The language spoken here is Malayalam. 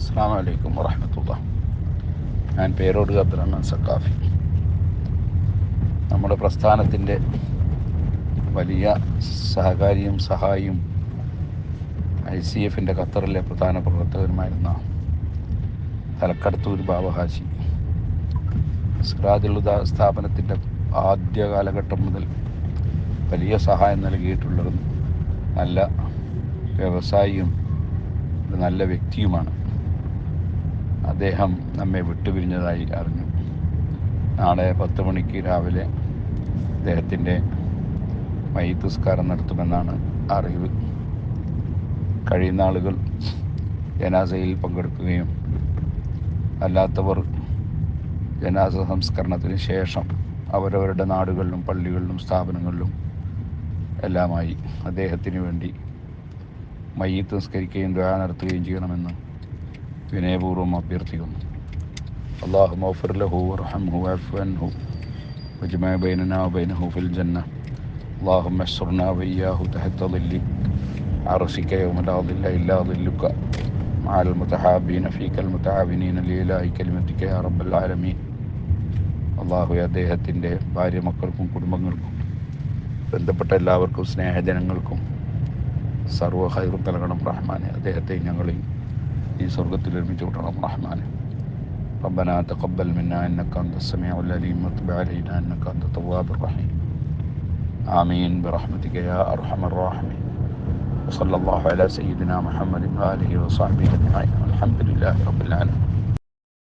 അസ്സാം വലൈക്കും വറഹമത്തുള്ള. ഞാൻ പേരോട് അബ്ദുറഹ്മാൻ സക്കാഫി നമ്മുടെ പ്രസ്ഥാനത്തിന്റെ വലിയ സഹകാരിയും സഹായിയും ഐ സി എഫിന്റെ ഖത്തറിലെ പ്രധാന പ്രവർത്തകനുമായിരുന്ന തലക്കടത്തൂർ ബാബഹാശി സിറാജുലുദ സ്ഥാപനത്തിന്റെ ആദ്യ കാലഘട്ടം മുതൽ വലിയ സഹായം നൽകിയിട്ടുള്ളതും നല്ല വ്യവസായിയും ഒരു നല്ല വ്യക്തിയുമാണ്. അദ്ദേഹം നമ്മെ വിട്ടുപിരിഞ്ഞതായി അറിഞ്ഞു. നാളെ പത്ത് മണിക്ക് രാവിലെ അദ്ദേഹത്തിന്റെ മയ്യത്തുസ്കാരം നടത്തുമെന്നാണ് അറിവ്. കഴിയുന്ന ആളുകൾ ജനാസയിൽ പങ്കെടുക്കുകയും അല്ലാത്തവർ ജനാസ സംസ്കരണത്തിന് ശേഷം അവരവരുടെ നാടുകളിലും പള്ളികളിലും സ്ഥാപനങ്ങളിലും എല്ലാമായി അദ്ദേഹത്തിന് വേണ്ടി മയ്യത്ത് നിസ്കരിക്കുകയും ദ്വാ നടത്തുകയും ചെയ്യണമെന്ന് വിനയപൂർവ്വം അഭ്യർത്ഥിക്കുന്നു അള്ളാഹു മൗഫർ ലഹു വർഹംഹു വഅഫു അൻഹു വജ്മഅ ബൈനനാ വബൈനഹു ഫിൽ ജന്ന اللهم احشرنا وإياه تحت ظل عرشك يوم لا ظل إلا ظلك مع المتحابين فيك المتعاونين لإله كلمتك يا رب العالمين അള്ളാഹു അദ്ദേഹത്തിൻ്റെ ഭാര്യ മക്കൾക്കും കുടുംബങ്ങൾക്കും ബന്ധപ്പെട്ട എല്ലാവർക്കും സ്നേഹജനങ്ങൾക്കും സർവ്വ ഹൈറും നൽകണം റഹ്മാനെ അദ്ദേഹത്തെ ഞങ്ങളെയും في سرقة المجور الرحمن. ربنا تقبل منا إنك أنت السميع العليم وتب علينا إنك أنت التواب الرحيم. آمين. برحمتك يا أرحم الراحمين. وصلى الله على سيدنا محمد وآله وصحبه أجمعين. والحمد لله رب العالمين.